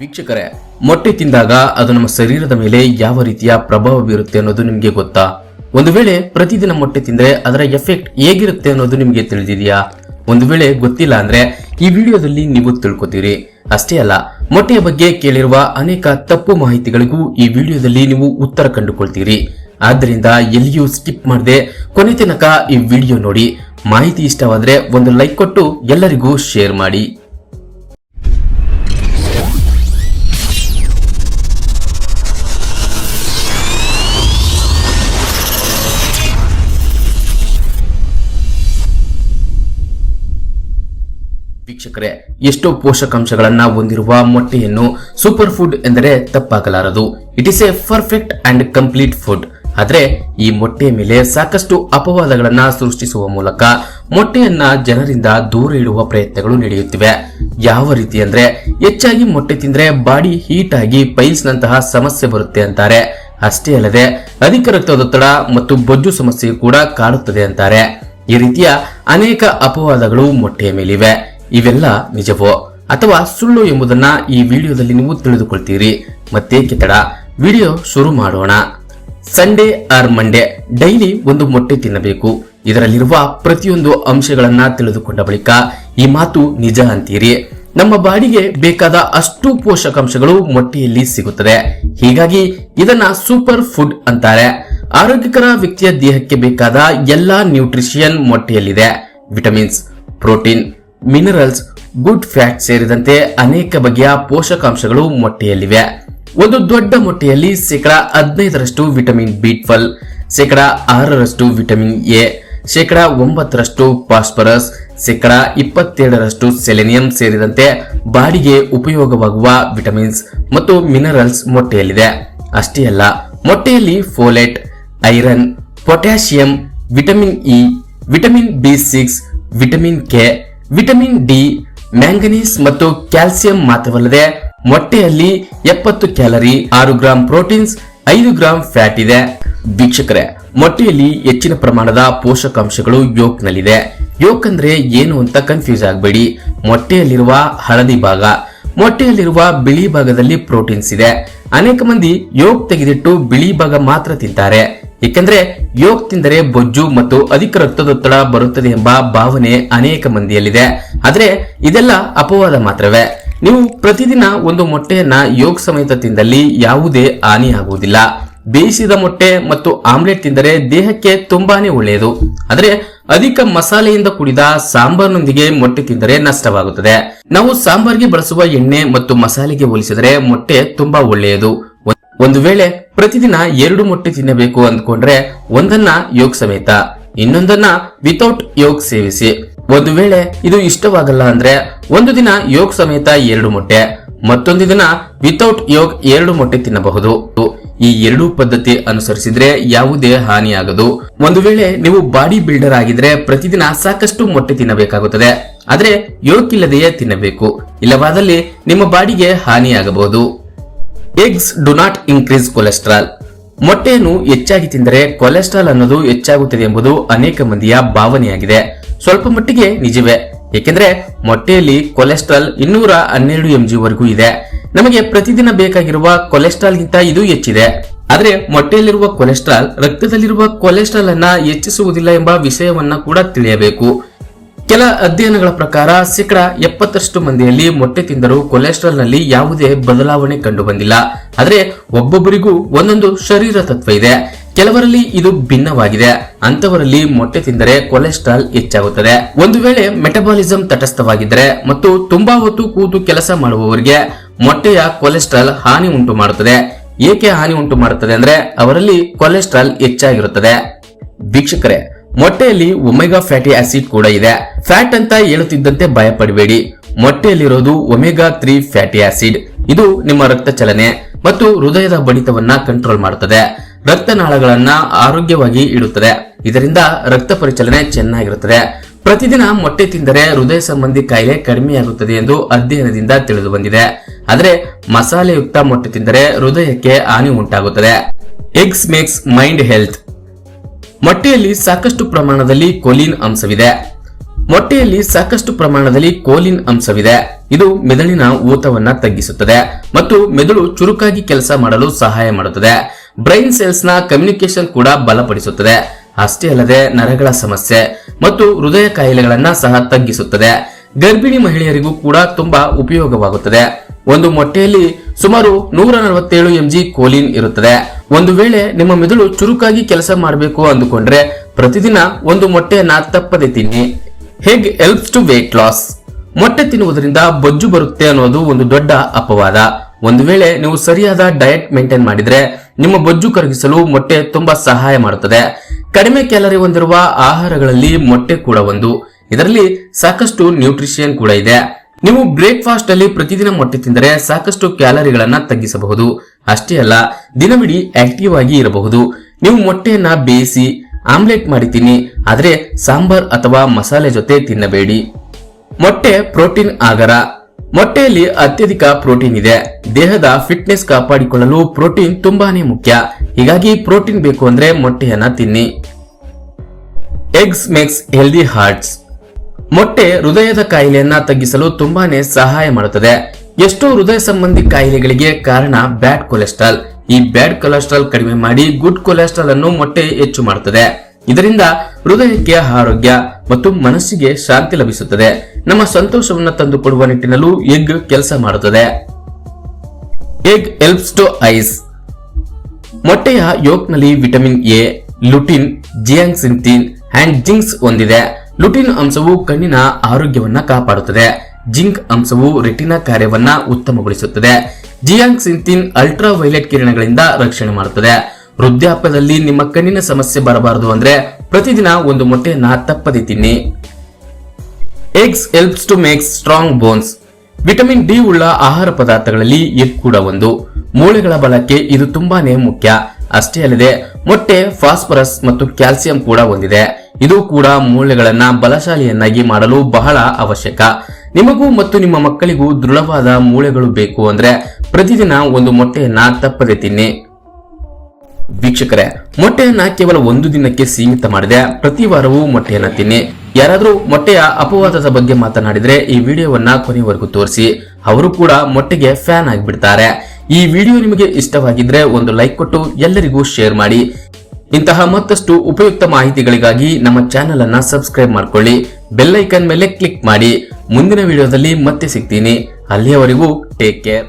ವೀಕ್ಷಕರೇ, ಮೊಟ್ಟೆ ತಿಂದಾಗ ಅದು ನಮ್ಮ ಶರೀರದ ಮೇಲೆ ಯಾವ ರೀತಿಯ ಪ್ರಭಾವ ಬೀರುತ್ತೆ ಅನ್ನೋದು ನಿಮಗೆ ಗೊತ್ತಾ? ಒಂದು ವೇಳೆ ಪ್ರತಿದಿನ ಮೊಟ್ಟೆ ತಿಂದ್ರೆ ಅದರ ಎಫೆಕ್ಟ್ ಹೇಗಿರುತ್ತೆ ಅನ್ನೋದು ನಿಮಗೆ ತಿಳಿದಿದೆಯಾ? ಒಂದು ವೇಳೆ ಗೊತ್ತಿಲ್ಲ ಅಂದ್ರೆ ಈ ವಿಡಿಯೋದಲ್ಲಿ ನೀವು ತಿಳ್ಕೊತೀರಿ. ಅಷ್ಟೇ ಅಲ್ಲ, ಮೊಟ್ಟೆಯ ಬಗ್ಗೆ ಕೇಳಿರುವ ಅನೇಕ ತಪ್ಪು ಮಾಹಿತಿಗಳಿಗೂ ಈ ವಿಡಿಯೋದಲ್ಲಿ ನೀವು ಉತ್ತರ ಕಂಡುಕೊಳ್ತೀರಿ. ಆದ್ದರಿಂದ ಎಲ್ಲಿಯೂ ಸ್ಕಿಪ್ ಮಾಡದೆ ಕೊನೆ ತನಕ ಈ ವಿಡಿಯೋ ನೋಡಿ. ಮಾಹಿತಿ ಇಷ್ಟವಾದ್ರೆ ಒಂದು ಲೈಕ್ ಕೊಟ್ಟು ಎಲ್ಲರಿಗೂ ಶೇರ್ ಮಾಡಿ. ವೀಕ್ಷಕರೇ, ಎಷ್ಟೋ ಪೋಷಕಾಂಶಗಳನ್ನ ಹೊಂದಿರುವ ಮೊಟ್ಟೆಯನ್ನು ಸೂಪರ್ ಫುಡ್ ಎಂದರೆ ತಪ್ಪಾಗಲಾರದು. It is a perfect and complete food ಆದ್ರೆ, ಈ ಮೊಟ್ಟೆಯ ಮೇಲೆ ಸಾಕಷ್ಟು ಅಪವಾದಗಳನ್ನ ಸೃಷ್ಟಿಸುವ ಮೂಲಕ ಮೊಟ್ಟೆಯನ್ನ ಜನರಿಂದ ದೂರ ಇಡುವ ಪ್ರಯತ್ನಗಳು ನಡೆಯುತ್ತಿವೆ. ಯಾವ ರೀತಿ ಅಂದ್ರೆ, ಹೆಚ್ಚಾಗಿ ಮೊಟ್ಟೆ ತಿಂದ್ರೆ ಬಾಡಿ ಹೀಟ್ ಆಗಿ ಪೈಲ್ಸ್ ನಂತಹ ಸಮಸ್ಯೆ ಬರುತ್ತೆ ಅಂತಾರೆ. ಅಷ್ಟೇ ಅಲ್ಲದೆ, ಅಧಿಕ ರಕ್ತದೊತ್ತಡ ಮತ್ತು ಬೊಜ್ಜು ಸಮಸ್ಯೆ ಕೂಡ ಕಾಡುತ್ತದೆ ಅಂತಾರೆ. ಈ ರೀತಿಯ ಅನೇಕ ಅಪವಾದಗಳು ಮೊಟ್ಟೆಯ ಮೇಲಿವೆ. ಇವೆಲ್ಲ ನಿಜವೋ ಅಥವಾ ಸುಳ್ಳು ಎಂಬುದನ್ನ ಈ ವಿಡಿಯೋದಲ್ಲಿ ನೀವು ತಿಳಿದುಕೊಳ್ತೀರಿ. ಮತ್ತೆ ಕೆತ್ತಡ, ವಿಡಿಯೋ ಶುರು ಮಾಡೋಣ. ಸಂಡೇ ಆರ್ ಮಂಡೇ ಡೈಲಿ ಒಂದು ಮೊಟ್ಟೆ ತಿನ್ನಬೇಕು. ಇದರಲ್ಲಿರುವ ಪ್ರತಿಯೊಂದು ಅಂಶಗಳನ್ನ ತಿಳಿದುಕೊಂಡ ಬಳಿಕ ಈ ಮಾತು ನಿಜ ಅಂತೀರಿ. ನಮ್ಮ ಬಾಡಿಗೆ ಬೇಕಾದ ಅಷ್ಟು ಪೋಷಕಾಂಶಗಳು ಮೊಟ್ಟೆಯಲ್ಲಿ ಸಿಗುತ್ತದೆ. ಹೀಗಾಗಿ ಇದನ್ನ ಸೂಪರ್ ಫುಡ್ ಅಂತಾರೆ. ಆರೋಗ್ಯಕರ ವ್ಯಕ್ತಿಯ ದೇಹಕ್ಕೆ ಬೇಕಾದ ಎಲ್ಲಾ nutrition ಮೊಟ್ಟೆಯಲ್ಲಿದೆ. Vitamins, protein minerals, good fat ಸೇರಿದಂತೆ ಅನೇಕ ಬಗೆಯ ಪೋಷಕಾಂಶಗಳು ಮೊಟ್ಟೆಯಲ್ಲಿವೆ. ಒಂದು ದೊಡ್ಡ ಮೊಟ್ಟೆಯಲ್ಲಿ ಶೇಕಡ ಹದಿನೈದರಷ್ಟು ವಿಟಮಿನ್ ಬಿ ಟ್ವೆಲ್, ಶೇಕಡ ಆರರಷ್ಟು ವಿಟಮಿನ್ ಎ, ಶೇಕಡ ಒಂಬತ್ತರಷ್ಟು ಫಾಸ್ಫರಸ್, ಶೇಕಡ ಇಪ್ಪತ್ತೆರಡರಷ್ಟು ಸೆಲೆನಿಯಂ ಸೇರಿದಂತೆ ಬಾಡಿಗೆ ಉಪಯೋಗವಾಗುವ ವಿಟಮಿನ್ಸ್ ಮತ್ತು ಮಿನರಲ್ಸ್ ಮೊಟ್ಟೆಯಲ್ಲಿದೆ. ಅಷ್ಟೇ ಅಲ್ಲ, ಮೊಟ್ಟೆಯಲ್ಲಿ folate, iron, potassium, vitamin E, vitamin B six, vitamin K vitamin D, manganese ಮತ್ತು ಕ್ಯಾಲ್ಸಿಯಂ ಮಾತ್ರವಲ್ಲದೆ ಮೊಟ್ಟೆಯಲ್ಲಿ ಎಪ್ಪತ್ತು ಕ್ಯಾಲರಿ, ಆರು ಗ್ರಾಂ ಪ್ರೋಟೀನ್ಸ್, ಐದು ಗ್ರಾಂ ಫ್ಯಾಟ್ ಇದೆ. ವೀಕ್ಷಕರೇ, ಮೊಟ್ಟೆಯಲ್ಲಿ ಹೆಚ್ಚಿನ ಪ್ರಮಾಣದ ಪೋಷಕಾಂಶಗಳು ಯೋಕ್ನಲ್ಲಿದೆ. ಯೋಕ್ ಅಂದ್ರೆ ಏನು ಅಂತ ಕನ್ಫ್ಯೂಸ್ ಆಗಬೇಡಿ. ಮೊಟ್ಟೆಯಲ್ಲಿರುವ ಹಳದಿ ಭಾಗ, ಮೊಟ್ಟೆಯಲ್ಲಿರುವ ಬಿಳಿ ಭಾಗದಲ್ಲಿ ಪ್ರೋಟೀನ್ಸ್ ಇದೆ. ಅನೇಕ ಮಂದಿ ಯೋಕ್ ತೆಗೆದಿಟ್ಟು ಬಿಳಿ ಭಾಗ ಮಾತ್ರ ತಿಂತಾರೆ. ಏಕೆಂದ್ರೆ ಯೋಗ ತಿಂದರೆ ಬೊಜ್ಜು ಮತ್ತು ಅಧಿಕ ರಕ್ತದೊತ್ತಡ ಬರುತ್ತದೆ ಎಂಬ ಭಾವನೆ ಅನೇಕ ಮಂದಿಯಲ್ಲಿದೆ. ಆದ್ರೆ ಇದೆಲ್ಲ ಅಪವಾದ ಮಾತ್ರವೇ. ನೀವು ಪ್ರತಿದಿನ ಒಂದು ಮೊಟ್ಟೆಯನ್ನ ಯೋಗ ಸಮೇತ ತಿಂದಲ್ಲಿ ಯಾವುದೇ ಹಾನಿಯಾಗುವುದಿಲ್ಲ ಬೇಯಿಸಿದ ಮೊಟ್ಟೆ ಮತ್ತು ಆಮ್ಲೆಟ್ ತಿಂದರೆ ದೇಹಕ್ಕೆ ತುಂಬಾನೇ ಒಳ್ಳೆಯದು. ಆದ್ರೆ ಅಧಿಕ ಮಸಾಲೆಯಿಂದ ಕೂಡಿದ ಸಾಂಬಾರ್ನೊಂದಿಗೆ ಮೊಟ್ಟೆ ತಿಂದರೆ ನಷ್ಟವಾಗುತ್ತದೆ. ನಾವು ಸಾಂಬಾರ್ಗೆ ಬಳಸುವ ಎಣ್ಣೆ ಮತ್ತು ಮಸಾಲೆಗೆ ಹೋಲಿಸಿದರೆ ಮೊಟ್ಟೆ ತುಂಬಾ ಒಳ್ಳೆಯದು. ಒಂದು ವೇಳೆ ಪ್ರತಿದಿನ ಎರಡು ಮೊಟ್ಟೆ ತಿನ್ನಬೇಕು ಅಂದ್ಕೊಂಡ್ರೆ ಒಂದನ್ನ ಯೋಗ ಸಮೇತ, ಇನ್ನೊಂದನ್ನ ವಿತೌಟ್ ಯೋಗ ಸೇವಿಸಿ. ಒಂದು ವೇಳೆ ಇದು ಇಷ್ಟವಾಗಲ್ಲ ಅಂದ್ರೆ ಒಂದು ದಿನ ಯೋಗ ಸಮೇತ ಎರಡು ಮೊಟ್ಟೆ, ಮತ್ತೊಂದು ದಿನ ವಿತೌಟ್ ಯೋಗ ಎರಡು ಮೊಟ್ಟೆ ತಿನ್ನಬಹುದು. ಈ ಎರಡೂ ಪದ್ಧತಿ ಅನುಸರಿಸಿದ್ರೆ ಯಾವುದೇ ಹಾನಿಯಾಗದು. ಒಂದು ವೇಳೆ ನೀವು ಬಾಡಿ ಬಿಲ್ಡರ್ ಆಗಿದ್ರೆ ಪ್ರತಿದಿನ ಸಾಕಷ್ಟು ಮೊಟ್ಟೆ ತಿನ್ನಬೇಕಾಗುತ್ತದೆ. ಆದ್ರೆ ಯೋಗ್ ಇಲ್ಲದೆಯೇ ತಿನ್ನಬೇಕು. ಇಲ್ಲವಾದಲ್ಲಿ ನಿಮ್ಮ ಬಾಡಿಗೆ ಹಾನಿಯಾಗಬಹುದು. Eggs do not increase cholesterol. ಮೊಟ್ಟೆಯನ್ನು ಹೆಚ್ಚಾಗಿ ತಿಂದರೆ ಕೊಲೆಸ್ಟ್ರಾಲ್ ಅನ್ನೋದು ಹೆಚ್ಚಾಗುತ್ತದೆ ಎಂಬುದು ಅನೇಕ ಮಂದಿಯ ಭಾವನೆಯಾಗಿದೆ. ಸ್ವಲ್ಪ ಮಟ್ಟಿಗೆ ನಿಜವೇ. ಏಕೆಂದ್ರೆ ಮೊಟ್ಟೆಯಲ್ಲಿ ಕೊಲೆಸ್ಟ್ರಾಲ್ ಇನ್ನೂರ ಹನ್ನೆರಡು ಎಂಜಿ ವರೆಗೂ ಇದೆ. ನಮಗೆ ಪ್ರತಿದಿನ ಬೇಕಾಗಿರುವ ಕೊಲೆಸ್ಟ್ರಾಲ್ಗಿಂತ ಇದು ಹೆಚ್ಚಿದೆ. ಆದರೆ ಮೊಟ್ಟೆಯಲ್ಲಿರುವ ಕೊಲೆಸ್ಟ್ರಾಲ್ ರಕ್ತದಲ್ಲಿರುವ ಕೊಲೆಸ್ಟ್ರಾಲ್ ಅನ್ನ ಹೆಚ್ಚಿಸುವುದಿಲ್ಲ ಎಂಬ ವಿಷಯವನ್ನ ಕೂಡ ತಿಳಿಯಬೇಕು. ಕೆಲ ಅಧ್ಯಯನಗಳ ಪ್ರಕಾರ ಶೇಕಡ ಎಪ್ಪತ್ತರಷ್ಟು ಮಂದಿಯಲ್ಲಿ ಮೊಟ್ಟೆ ತಿಂದರೂ ಕೊಲೆಸ್ಟ್ರಾಲ್ನಲ್ಲಿ ಯಾವುದೇ ಬದಲಾವಣೆ ಕಂಡು ಬಂದಿಲ್ಲ ಆದರೆ ಒಬ್ಬೊಬ್ಬರಿಗೂ ಒಂದೊಂದು ಶರೀರ ತತ್ವ ಇದೆ. ಕೆಲವರಲ್ಲಿ ಇದು ಭಿನ್ನವಾಗಿದೆ. ಅಂತವರಲ್ಲಿ ಮೊಟ್ಟೆ ತಿಂದರೆ ಕೊಲೆಸ್ಟ್ರಾಲ್ ಹೆಚ್ಚಾಗುತ್ತದೆ. ಒಂದು ವೇಳೆ ಮೆಟಬಾಲಿಸಂ ತಟಸ್ಥವಾಗಿದ್ದರೆ ಮತ್ತು ತುಂಬಾ ಹೊತ್ತು ಕೂತು ಕೆಲಸ ಮಾಡುವವರಿಗೆ ಮೊಟ್ಟೆಯ ಕೊಲೆಸ್ಟ್ರಾಲ್ ಹಾನಿ ಉಂಟು ಮಾಡುತ್ತದೆ ಏಕೆ ಹಾನಿ ಉಂಟು ಮಾಡುತ್ತದೆ ಅಂದ್ರೆ ಅವರಲ್ಲಿ ಕೊಲೆಸ್ಟ್ರಾಲ್ ಹೆಚ್ಚಾಗಿರುತ್ತದೆ. ವೀಕ್ಷಕರೇ ಮೊಟ್ಟೆಯಲ್ಲಿ ಒಮೆಗಾ ಫ್ಯಾಟಿ ಆಸಿಡ್ ಕೂಡ ಇದೆ. ಫ್ಯಾಟ್ ಅಂತ ಹೇಳುತ್ತಿದ್ದಂತೆ ಭಯಪಡಬೇಡಿ. ಮೊಟ್ಟೆಯಲ್ಲಿರೋದು ಒಮೆಗಾ ತ್ರೀ ಫ್ಯಾಟಿ ಆಸಿಡ್. ಇದು ನಿಮ್ಮ ರಕ್ತ ಚಲನೆ ಮತ್ತು ಹೃದಯದ ಬಡಿತವನ್ನ ಕಂಟ್ರೋಲ್ ಮಾಡುತ್ತದೆ ರಕ್ತನಾಳಗಳನ್ನ ಆರೋಗ್ಯವಾಗಿ ಇಡುತ್ತದೆ. ಇದರಿಂದ ರಕ್ತ ಪರಿಚಲನೆ ಚೆನ್ನಾಗಿರುತ್ತದೆ. ಪ್ರತಿದಿನ ಮೊಟ್ಟೆ ತಿಂದರೆ ಹೃದಯ ಸಂಬಂಧಿ ಕಾಯಿಲೆ ಕಡಿಮೆಯಾಗುತ್ತದೆ ಎಂದು ಅಧ್ಯಯನದಿಂದ ತಿಳಿದು ಬಂದಿದೆ ಆದರೆ ಮಸಾಲೆಯುಕ್ತ ಮೊಟ್ಟೆ ತಿಂದರೆ ಹೃದಯಕ್ಕೆ ಹಾನಿ ಉಂಟಾಗುತ್ತದೆ. ಎಗ್ಸ್ ಮೇಕ್ಸ್ ಮೈಂಡ್ ಹೆಲ್ತ್ ಮೊಟ್ಟೆಯಲ್ಲಿ ಸಾಕಷ್ಟು ಪ್ರಮಾಣದಲ್ಲಿ ಕೋಲಿನ್ ಅಂಶವಿದೆ. ಮೊಟ್ಟೆಯಲ್ಲಿ ಸಾಕಷ್ಟು ಪ್ರಮಾಣದಲ್ಲಿ ಕೋಲಿನ್ ಅಂಶವಿದೆ. ಇದು ಮೆದುಳಿನ ಊತವನ್ನ ತಗ್ಗಿಸುತ್ತದೆ ಮತ್ತು ಮೆದುಳು ಚುರುಕಾಗಿ ಕೆಲಸ ಮಾಡಲು ಸಹಾಯ ಮಾಡುತ್ತದೆ. ಬ್ರೈನ್ ಸೆಲ್ಸ್ನ ಕಮ್ಯುನಿಕೇಶನ್ ಕೂಡ ಬಲಪಡಿಸುತ್ತದೆ. ಅಷ್ಟೇ ಅಲ್ಲದೆ ನರಗಳ ಸಮಸ್ಯೆ ಮತ್ತು ಹೃದಯ ಕಾಯಿಲೆಗಳನ್ನ ಸಹ ತಗ್ಗಿಸುತ್ತದೆ. ಗರ್ಭಿಣಿ ಮಹಿಳೆಯರಿಗೂ ಕೂಡ ತುಂಬಾ ಉಪಯೋಗವಾಗುತ್ತದೆ. ಒಂದು ಮೊಟ್ಟೆಯಲ್ಲಿ ಸುಮಾರು ನೂರ ನಲವತ್ತೇಳು ಎಂಜಿ ಕೋಲಿನ್ ಇರುತ್ತದೆ. ಒಂದು ವೇಳೆ ನಿಮ್ಮ ಮೆದುಳು ಚುರುಕಾಗಿ ಕೆಲಸ ಮಾಡಬೇಕು ಅಂದುಕೊಂಡ್ರೆ ಪ್ರತಿದಿನ ಒಂದು ಮೊಟ್ಟೆಯನ್ನ ತಪ್ಪದೆ ತಿನ್ನಿ. Egg helps to weight loss ಮೊಟ್ಟೆ ತಿನ್ನುವುದರಿಂದ ಬೊಜ್ಜು ಬರುತ್ತೆ ಅನ್ನೋದು ಒಂದು ದೊಡ್ಡ ಅಪವಾದ. ಒಂದು ವೇಳೆ ನೀವು ಸರಿಯಾದ ಡಯಟ್ ಮೇಂಟೈನ್ ಮಾಡಿದ್ರೆ ನಿಮ್ಮ ಬೊಜ್ಜು ಕರಗಿಸಲು ಮೊಟ್ಟೆ ತುಂಬಾ ಸಹಾಯ ಮಾಡುತ್ತದೆ. ಕಡಿಮೆ ಕ್ಯಾಲರಿ ಹೊಂದಿರುವ ಆಹಾರಗಳಲ್ಲಿ ಮೊಟ್ಟೆ ಕೂಡ ಒಂದು. ಇದರಲ್ಲಿ ಸಾಕಷ್ಟು ನ್ಯೂಟ್ರಿಷನ್ ಕೂಡ ಇದೆ. ನೀವು ಬ್ರೇಕ್ಫಾಸ್ಟ್ ಅಲ್ಲಿ ಪ್ರತಿದಿನ ಮೊಟ್ಟೆ ತಿಂದರೆ ಸಾಕಷ್ಟು ಕ್ಯಾಲರಿಗಳನ್ನ ತಗ್ಗಿಸಬಹುದು. ಅಷ್ಟೇ ಅಲ್ಲ, ದಿನವಿಡೀ ಆಕ್ಟಿವ್ ಆಗಿ ಇರಬಹುದು. ನೀವು ಮೊಟ್ಟೆಯನ್ನ ಬೇಯಿಸಿ ಆಮ್ಲೆಟ್ ಮಾಡಿ ತಿನ್ನಿ ಆದ್ರೆ ಸಾಂಬಾರ್ ಅಥವಾ ಮಸಾಲೆ ಜೊತೆ ತಿನ್ನಬೇಡಿ. ಮೊಟ್ಟೆ ಪ್ರೋಟೀನ್ ಆಗರ. ಮೊಟ್ಟೆಯಲ್ಲಿ ಅತ್ಯಧಿಕ ಪ್ರೋಟೀನ್ ಇದೆ. ದೇಹದ ಫಿಟ್ನೆಸ್ ಕಾಪಾಡಿಕೊಳ್ಳಲು ಪ್ರೋಟೀನ್ ತುಂಬಾನೇ ಮುಖ್ಯ. ಹೀಗಾಗಿ ಪ್ರೋಟೀನ್ ಬೇಕು ಅಂದ್ರೆ ಮೊಟ್ಟೆಯನ್ನ ತಿನ್ನಿ. ಎಗ್ಸ್ ಮೇಕ್ಸ್ ಹೆಲ್ದಿ ಹಾರ್ಟ್ಸ್ ಮೊಟ್ಟೆ ಹೃದಯದ ಕಾಯಿಲೆಯನ್ನ ತಗ್ಗಿಸಲು ತುಂಬಾನೇ ಸಹಾಯ ಮಾಡುತ್ತದೆ. ಎಷ್ಟೋ ಹೃದಯ ಸಂಬಂಧಿ ಕಾಯಿಲೆಗಳಿಗೆ ಕಾರಣ ಬ್ಯಾಡ್ ಕೊಲೆಸ್ಟ್ರಾಲ್. ಈ ಬ್ಯಾಡ್ ಕೊಲೆಸ್ಟ್ರಾಲ್ ಕಡಿಮೆ ಮಾಡಿ ಗುಡ್ ಕೊಲೆಸ್ಟ್ರಾಲ್ ಅನ್ನು ಮೊಟ್ಟೆ ಹೆಚ್ಚು ಮಾಡುತ್ತದೆ. ಇದರಿಂದ ಹೃದಯಕ್ಕೆ ಆರೋಗ್ಯ ಮತ್ತು ಮನಸ್ಸಿಗೆ ಶಾಂತಿ ಲಭಿಸುತ್ತದೆ. ನಮ್ಮ ಸಂತೋಷವನ್ನು ತಂದುಕೊಡುವ ನಿಟ್ಟಿನಲ್ಲೂ ಎಗ್ ಕೆಲಸ ಮಾಡುತ್ತದೆ. Egg helps to eyes. ಮೊಟ್ಟೆಯ ಯೋಕ್ನಲ್ಲಿ vitamin A, lutein zeaxanthin and zincs ಹೊಂದಿದೆ ಲುಟಿನ್ ಅಂಶವು ಕಣ್ಣಿನ ಆರೋಗ್ಯವನ್ನ ಕಾಪಾಡುತ್ತದೆ. ಜಿಂಕ್ ಅಂಶವು ರೆಟಿನಾ ಕಾರ್ಯವನ್ನ ಉತ್ತಮಗೊಳಿಸುತ್ತದೆ. ಜಿಯಾಂಗ್ಸಿಂಥಿನ್ ಅಲ್ಟ್ರಾ ವೈಲೆಟ್ ಕಿರಣಗಳಿಂದ ರಕ್ಷಣೆ ಮಾಡುತ್ತದೆ. ವೃದ್ಧಾಪ್ಯದಲ್ಲಿ ನಿಮ್ಮ ಕಣ್ಣಿನ ಸಮಸ್ಯೆ ಬರಬಾರದು ಅಂದ್ರೆ ಪ್ರತಿದಿನ ಒಂದು ಮೊಟ್ಟೆಯನ್ನ ತಪ್ಪದೆ ತಿನ್ನಿ. Eggs helps to make strong bones. Vitamin D ಉಳ್ಳ ಆಹಾರ ಪದಾರ್ಥಗಳಲ್ಲಿ ಎಗ್ ಕೂಡ ಒಂದು. ಮೂಳೆಗಳ ಬಲಕ್ಕೆ ಇದು ತುಂಬಾನೇ ಮುಖ್ಯ. ಅಷ್ಟೇ ಅಲ್ಲದೆ ಮೊಟ್ಟೆ, ಫಾಸ್ಫರಸ್ ಮತ್ತು ಕ್ಯಾಲ್ಸಿಯಂ ಕೂಡ ಹೊಂದಿದೆ. ಇದು ಕೂಡ ಮೂಳೆಗಳನ್ನ ಬಲಶಾಲಿಯನ್ನಾಗಿ ಮಾಡಲು ಬಹಳ ಅವಶ್ಯಕ. ನಿಮಗೂ ಮತ್ತು ನಿಮ್ಮ ಮಕ್ಕಳಿಗೂ ದೃಢವಾದ ಮೂಳೆಗಳು ಬೇಕು ಅಂದ್ರೆ ಪ್ರತಿದಿನ ಒಂದು ಮೊಟ್ಟೆಯನ್ನ ತಪ್ಪದೆ ತಿನ್ನಿ. ವೀಕ್ಷಕರೇ, ಮೊಟ್ಟೆಯನ್ನ ಕೇವಲ ಒಂದು ದಿನಕ್ಕೆ ಸೀಮಿತ ಮಾಡಿದೆ ಪ್ರತಿ ವಾರವೂ ಮೊಟ್ಟೆಯನ್ನ ತಿನ್ನಿ. ಯಾರಾದರೂ ಮೊಟ್ಟೆಯ ಅಪವಾದದ ಬಗ್ಗೆ ಮಾತನಾಡಿದ್ರೆ ಈ ವಿಡಿಯೋವನ್ನ ಕೊನೆಯವರೆಗೂ ತೋರಿಸಿ. ಅವರು ಕೂಡ ಮೊಟ್ಟೆಗೆ ಫ್ಯಾನ್ ಆಗಿಬಿಡ್ತಾರೆ. ಈ ವಿಡಿಯೋ ನಿಮಗೆ ಇಷ್ಟವಾಗಿದ್ರೆ ಒಂದು ಲೈಕ್ ಕೊಟ್ಟು ಎಲ್ಲರಿಗೂ ಶೇರ್ ಮಾಡಿ. ಇಂತಹ ಮತ್ತಷ್ಟು ಉಪಯುಕ್ತ ಮಾಹಿತಿಗಳಿಗಾಗಿ ನಮ್ಮ ಚಾನೆಲ್ ಅನ್ನ ಸಬ್ಸ್ಕ್ರೈಬ್ ಮಾಡ್ಕೊಳ್ಳಿ. ಬೆಲ್ಲೈಕನ್ ಮೇಲೆ ಕ್ಲಿಕ್ ಮಾಡಿ. ಮುಂದಿನ ವಿಡಿಯೋದಲ್ಲಿ ಮತ್ತೆ ಸಿಗ್ತೀನಿ. ಅಲ್ಲಿಯವರೆಗೂ ಟೇಕ್ ಕೇರ್.